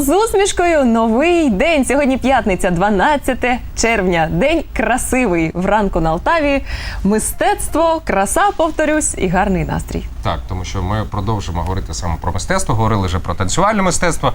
з усмішкою новий день. Сьогодні п'ятниця, 12 червня. День красивий. Вранку на Алтаві. Мистецтво, краса, повторюсь, і гарний настрій. Так, тому що ми продовжимо говорити саме про мистецтво. Говорили вже про танцювальне мистецтво.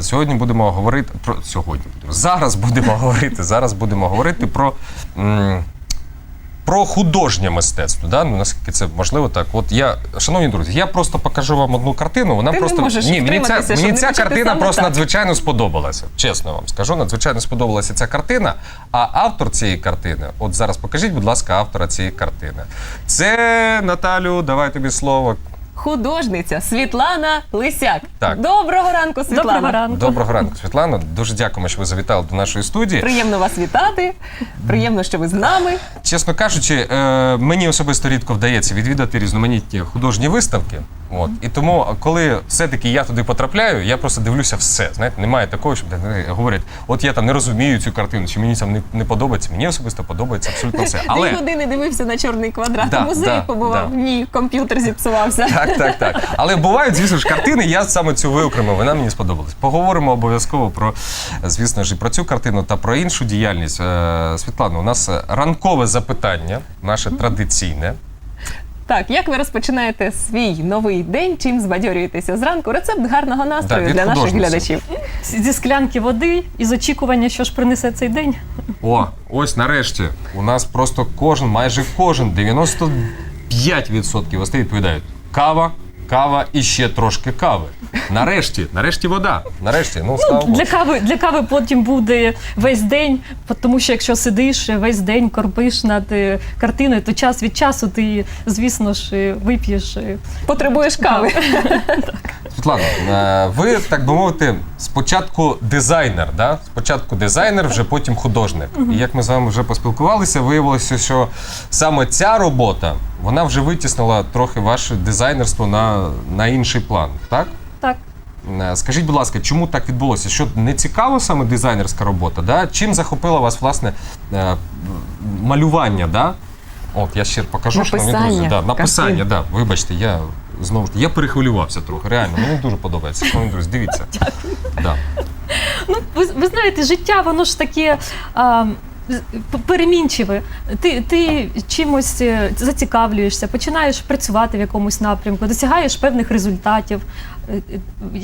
Сьогодні будемо говорити про сьогодні. Зараз будемо говорити. Зараз будемо говорити про. Про художнє мистецтво, да? ну, наскільки це можливо так. От я, шановні друзі, я просто покажу вам одну картину. Вона Ти не просто можеш ні, мені ця, щоб мені не ця почути картина саме просто так. надзвичайно сподобалася. Чесно вам скажу, надзвичайно сподобалася ця картина. А автор цієї картини, от зараз покажіть, будь ласка, автора цієї картини. Це Наталю, давай тобі слово. Художниця Світлана Лисяк. Так. Доброго ранку, Світлана. Доброго ранку. Доброго ранку, Світлано. Дуже дякуємо, що ви завітали до нашої студії. Приємно вас вітати. Приємно, що ви з нами. Чесно кажучи, е, мені особисто рідко вдається відвідати різноманітні художні виставки. От і тому, коли все-таки я туди потрапляю, я просто дивлюся все. Знаєте, немає такого, щоб е, говорять, от я там не розумію цю картину, чи мені там не, не подобається. Мені особисто подобається абсолютно все. Дві Але години дивився на чорний квадрат. Да, у музеї да, побував. да. Ні, комп'ютер зіпсувався. так, так, так. Але бувають, звісно ж, картини. Я саме цю виокремив. Вона мені сподобалась. Поговоримо обов'язково про, звісно ж, і про цю картину та про іншу діяльність. Е, Світлана, у нас ранкове запитання, наше традиційне. Так, як ви розпочинаєте свій новий день? Чим збадьорюєтеся зранку? Рецепт гарного настрою Да, для наших глядачів. Зі склянки води із очікування, що ж принесе цей день. О, ось нарешті. У нас просто кожен, майже кожен, 95% гостей відповідають: кава, кава і ще трошки кави. Нарешті, нарешті вода. Нарешті, ну слава Богу. Для кави, для кави потім буде весь день, тому що якщо сидиш весь день, корпиш над е, картиною, то час від часу ти, звісно ж, е, вип'єш. е, Потребуєш кави. Світлана, е, ви так би мовити, спочатку дизайнер, да? спочатку дизайнер, вже потім художник. І як ми з вами вже поспілкувалися, виявилося, що саме ця робота вона вже витіснила трохи ваше дизайнерство на, на інший план, так? Так. Е, Скажіть, будь ласка, чому так відбулося? Що не цікава саме дизайнерська робота? Да? Чим захопила вас власне е, малювання? Да? От я ще покажу, шановні Написання друзі. Да, написання, картин. да. Вибачте, я знову ж таки, я перехвилювався трохи. Реально, мені дуже подобається. Шановні друзі, дивіться. Да. Ну, ви, ви знаєте, життя, воно ж таке. А, Перемінчиве, ти, ти чимось е, зацікавлюєшся, починаєш працювати в якомусь напрямку, досягаєш певних результатів, е,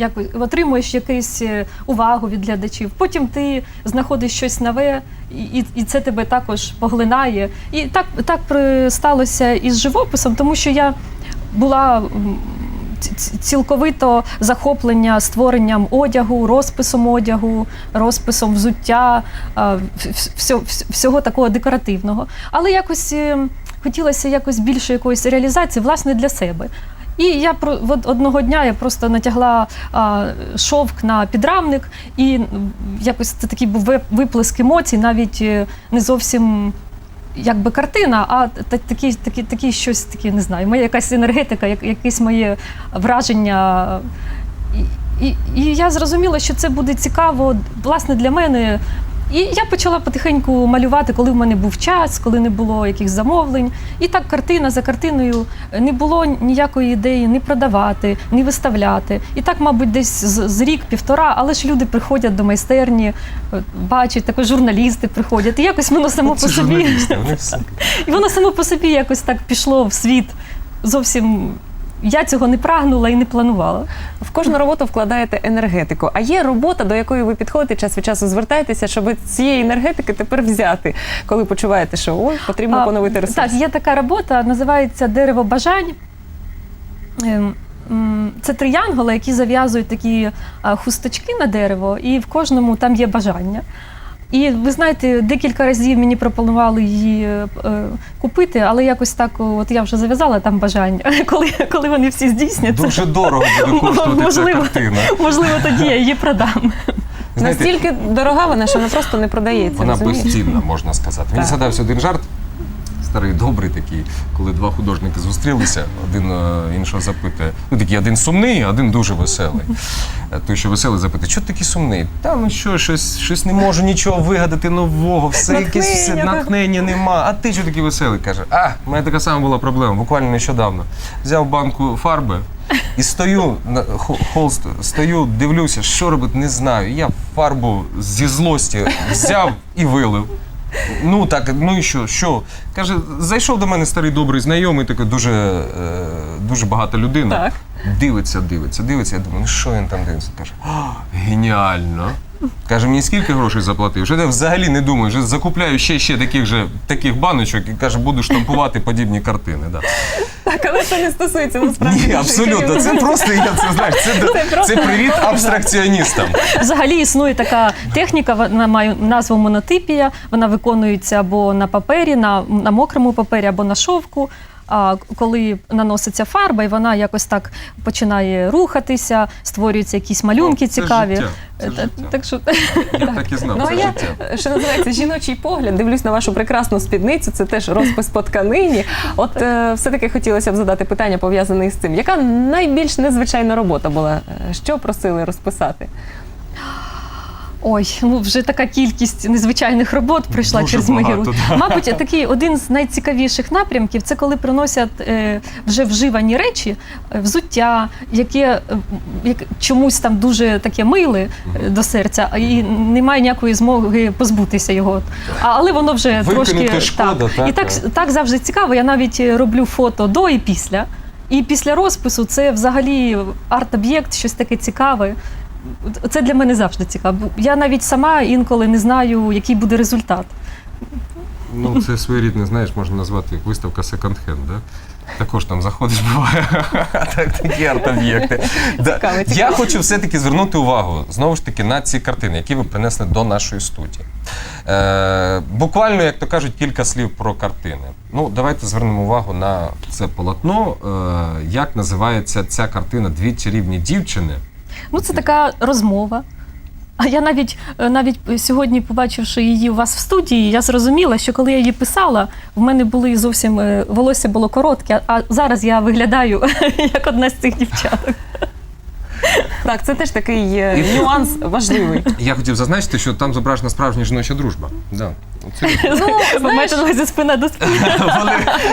е, отримуєш якусь увагу від глядачів. Потім ти знаходиш щось нове, і, і- це тебе також поглинає. І так, так сталося і з живописом, тому що я була цілковито захоплення створенням одягу, розписом одягу, розписом взуття, всього такого декоративного. Але якось е, хотілося якось більше якоїсь реалізації, власне, для себе. І я одного дня я просто натягла шовк на підрамник, і якось це такий був ви- виплеск емоцій, навіть е, не зовсім якби картина, а такі, такі, такі щось такі, не знаю, моя якась енергетика, як, якесь моє враження. І, і, і я зрозуміла, що це буде цікаво власне для мене. І я почала потихеньку малювати, коли в мене був час, коли не було якихось замовлень. І так картина за картиною не було ніякої ідеї ні продавати, ні виставляти. І так, мабуть, десь з, рік-півтора, але ж люди приходять до майстерні, е, бачать, також журналісти приходять. І якось воно само Ці по собі. І воно само по собі якось так пішло в світ. Зовсім я цього не прагнула і не планувала. В кожну роботу вкладаєте енергетику. А є робота, до якої ви підходите час від часу звертаєтеся, щоб цієї енергетики тепер взяти, коли почуваєте, що ой, потрібно поновити ресурс. Так, є така робота, називається Дерево бажань. Ем, Це триянголи, які зав'язують такі хусточки на дерево, і в кожному там є бажання. І ви знаєте, декілька разів мені пропонували її е, е, купити, але якось так, от я вже зав'язала там бажання. Коли, коли вони всі здійсняться, Дуже дорого буде коштувати ця Можливо. картина. можливо, тоді я її продам. Знаєте, Настільки дорога вона, що вона просто не продається. Вона розумієш? безцінна, можна сказати. Мені згадався один жарт. Старий добрий такий, коли два художники зустрілися, один е, іншого запитує. Ну такий один сумний, один дуже веселий. Е, Той, що веселий, запитує, чого ти такий сумний? Та ну що, щось, щось не можу нічого вигадати нового, все якесь все, Натхнення, нема. А ти що такий веселий? каже, а, в мене така сама була проблема, буквально нещодавно. Взяв банку фарби, І стою на хо- холст, стою, дивлюся, що робити, не знаю. Я фарбу зі злості взяв і вилив. Ну так, ну і що? Що? Каже, зайшов до мене старий добрий знайомий, такий дуже, е, дуже багата людина. Так. Дивиться, дивиться, дивиться. Я думаю, ну що він там дивиться? Каже, «А, геніально. Каже, мені скільки грошей заплатив? Вже я взагалі не думаю, вже закупляю ще ще таких же таких баночок і каже, буду штампувати подібні картини. Да. Але це не стосується насправді. Ні, абсолютно. Це просто я це знаєш. Це, Це просто- це привіт абстракціоністам. Взагалі існує така техніка, вона має назву монотипія. Вона виконується або на папері, на, на мокрому папері, або на шовку. А коли наноситься фарба, і вона якось так починає рухатися, створюються якісь малюнки О, це цікаві. життя, це Е, життя. Так що Я так і знав, Ну, а це я, життя. що називається жіночий погляд, дивлюсь на вашу прекрасну спідницю, це теж розпис по тканині. От е, все-таки хотілося б задати питання пов'язане з цим. Яка найбільш незвичайна робота була? Е, Що просили розписати? Ой, ну вже така кількість незвичайних робот прийшла Дуже через мої багато, руки. да. Мабуть, такий один з найцікавіших напрямків це коли приносять е, вже вживані речі, е, взуття, яке е, як, чомусь там дуже таке миле е, до серця, а і немає ніякої змоги позбутися його. А, але воно вже Викинути трошки шкода, так, І так, так. так завжди цікаво. Я навіть е, роблю фото до і після. І після розпису це взагалі арт-об'єкт, щось таке цікаве. Це для мене завжди цікаво. Я навіть сама інколи не знаю, який буде результат. Ну, це своєрідне, знаєш, можна назвати як виставка секонд-хенд, да? Також там заходиш, буває. так, такі арт-об'єкти. Да. Я хочу все-таки звернути увагу знову ж таки на ці картини, які ви принесли до нашої студії. Е, буквально, як то кажуть, кілька слів про картини. Ну, давайте звернемо увагу на це полотно. Е, як називається ця картина Дві чарівні дівчини. Ну, це така розмова. А я навіть е, навіть сьогодні, побачивши її у вас в студії, я зрозуміла, що коли я її писала, в мене були зовсім е, волосся було коротке, а зараз я виглядаю як одна з цих дівчаток. Так, це теж такий е, нюанс важливий. Я хотів зазначити, що там зображена справжня жіноча дружба. Да. От серйозно. Ви маєте спина до спини. Вони,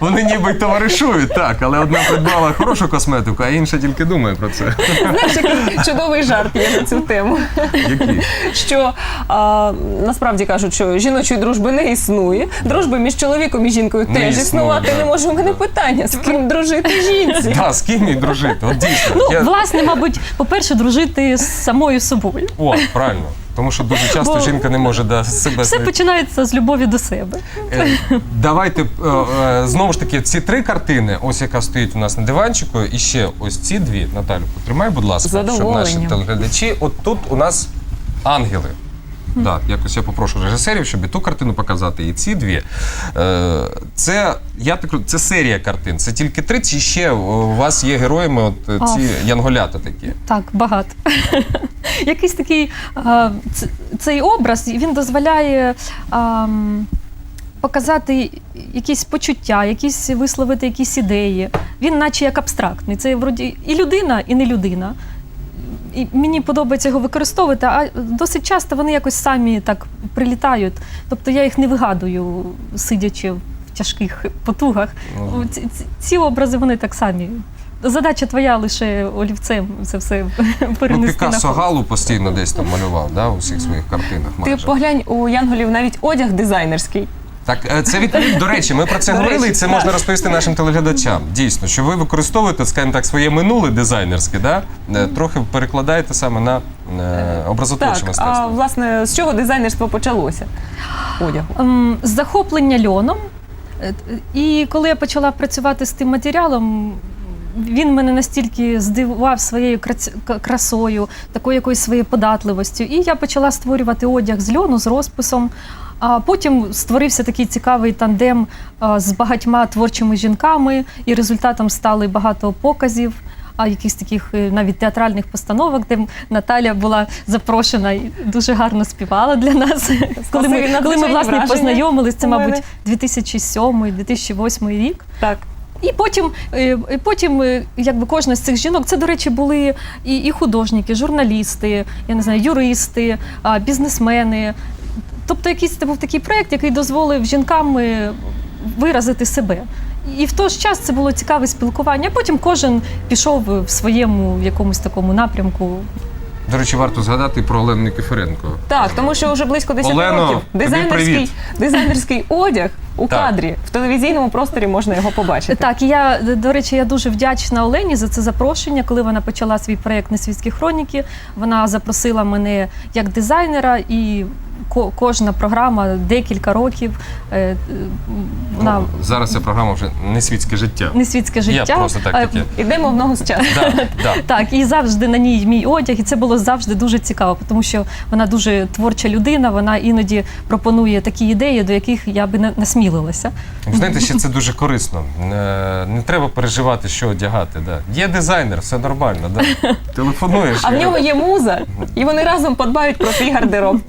вони ніби й товаришують, так, але одна придбала хорошу косметику, а інша тільки думає про це. Знаєш, який чудовий жарт є на цю тему. Які? Що а, насправді кажуть, що жіночої дружби не існує. Дружби між чоловіком і жінкою Не теж існує, існувати да. не може. У мене питання, з ким дружити жінці? Да, з ким їй дружити? От дійсно. Ну, Я... власне, мабуть, по-перше, дружити з самою собою. О, правильно. Тому що дуже часто Бо- жінка не може да, себе Все починається з любові до себе. Е, Давайте е, е, знову ж таки ці три картини, ось яка стоїть у нас на диванчику, і ще ось ці дві. Наталю, потримай, будь ласка, щоб наші телеглядачі. От тут у нас ангели. Да, якось я попрошу режисерів, щоб і ту картину показати, і ці дві. Е, Це я так це серія картин. Це тільки три, чи ще у вас є героями от е, ці янголята такі. Так, багато. Якийсь такий а, ц- цей образ він дозволяє а, показати якісь почуття, якісь висловити якісь ідеї. Він, наче як абстрактний. Це вроді і людина, і не людина. І мені подобається його використовувати, а досить часто вони якось самі так прилітають. Тобто я їх не вигадую, сидячи тяжких потугах. Ну. Ці, ці- образи вони так самі. Задача твоя лише олівцем це все Ну, перенести на Пікассо. Галу постійно десь там малював, да, у всіх своїх картинах. Ти поглянь, у Янголів навіть одяг дизайнерський. Так, е, це відповідь, до речі, ми про це До говорили, речі, і це так. можна розповісти нашим телеглядачам. Дійсно, що ви використовуєте, скажімо так, своє минуле дизайнерське, да? Е, трохи перекладаєте саме на е, образотворче Так, а власне, з чого дизайнерство почалося? Одягу. Ем, з захоплення льоном. Е, І коли я почала працювати з тим матеріалом, він мене настільки здивував своєю красою, такою якоюсь своєю податливостю. І я почала створювати одяг з льону, з розписом. А потім створився такий цікавий тандем з багатьма творчими жінками, і результатом стали багато показів. А якихось таких е, навіть театральних постановок, де Наталя була запрошена і дуже гарно співала для нас. Коли ми, коли ми власне познайомились, це, мабуть, 2007-2008 рік. Так. І потім, е, і потім, е, якби кожна з цих жінок, це, до речі, були і, і художники, журналісти, я не знаю, юристи, бізнесмени. Тобто, якийсь це був такий проєкт, який дозволив жінкам виразити себе. І в той ж час це було цікаве спілкування. Потім кожен пішов в своєму якомусь такому напрямку. До речі, варто згадати про Олену Никифоренко. Так, тому що вже близько 10 Олено, років дизайнерський, дизайнерський одяг у Так. кадрі в телевізійному просторі можна його побачити. Так, і я до речі, я дуже вдячна Олені за це запрошення. Коли вона почала свій проєкт Несвітські хроніки, вона запросила мене як дизайнера, і ко- кожна програма декілька років. е, е, Вона Ну, зараз ця програма вже не світське життя. несвітське життя. Я просто так Е, таке. Ідемо в ногу з часом. Да, да. Так, і завжди на ній мій одяг, і це було завжди дуже цікаво, тому що вона дуже творча людина. Вона іноді пропонує такі ідеї, до яких я би не насмілилася. Ви знаєте, ще це дуже корисно. Не, не треба переживати, що одягати. Да. Є дизайнер, все нормально. Да. Телефонуєш. А в нього є муза, і вони разом подбають про твій гардероб.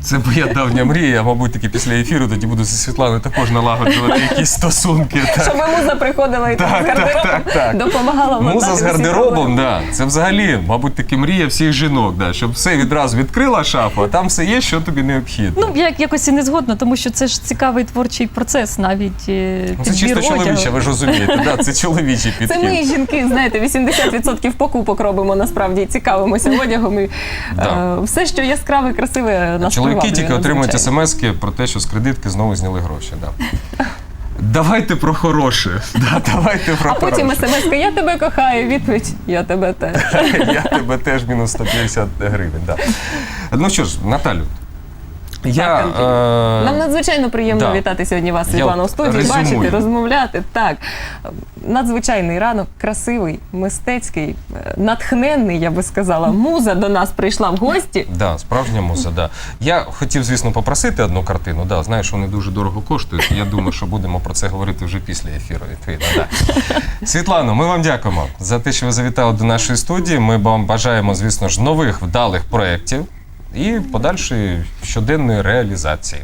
Це моя давня мрія. Я, мабуть, таки після ефіру тоді буду зі Світланою також налагоджувати якісь стосунки. Так. Щоб муза приходила і Так, з так, гардеробом так, так. допомагала Муза з гардеробом, да. це взагалі, мабуть, таки мрія всіх жінок, да. щоб все відразу відкрила шафу, а там все є, що тобі необхідно. Ну я якось і не згодна, тому що це ж цікавий творчий процес, навіть е, Ну, це підбір чисто одягу. чоловіче, ви ж розумієте, да, це чоловічий Це підхід. ми, жінки, знаєте, 80% покупок робимо насправді і цікавимося одягом. І, Да. е, все, що яскраве, красиве, нас Чоловіки тільки отримують смски про те, що з кредитки знову зняли гроші. Да. Давайте про хороше. Да, давайте про А потім хороше. смс я тебе кохаю, відповідь я тебе теж. Я тебе теж мінус 150 гривень. Да. Ну що ж, Наталю. Я, Так, е, Нам надзвичайно приємно да. вітати сьогодні вас, Я Світлана, у от студії, резюмую. бачити, розмовляти. Так, надзвичайний ранок, красивий, мистецький, е, натхненний, я би сказала. Муза до нас прийшла в гості. Да, справжня муза, да. Я хотів, звісно, попросити одну картину. Да, знаю, що вони дуже дорого коштують. Я думаю, що будемо про це говорити вже після ефіру. Відповідно, да. Світлано, ми вам дякуємо за те, що ви завітали до нашої студії. Ми вам бажаємо, звісно ж, нових вдалих проєктів і подальшої щоденної реалізації.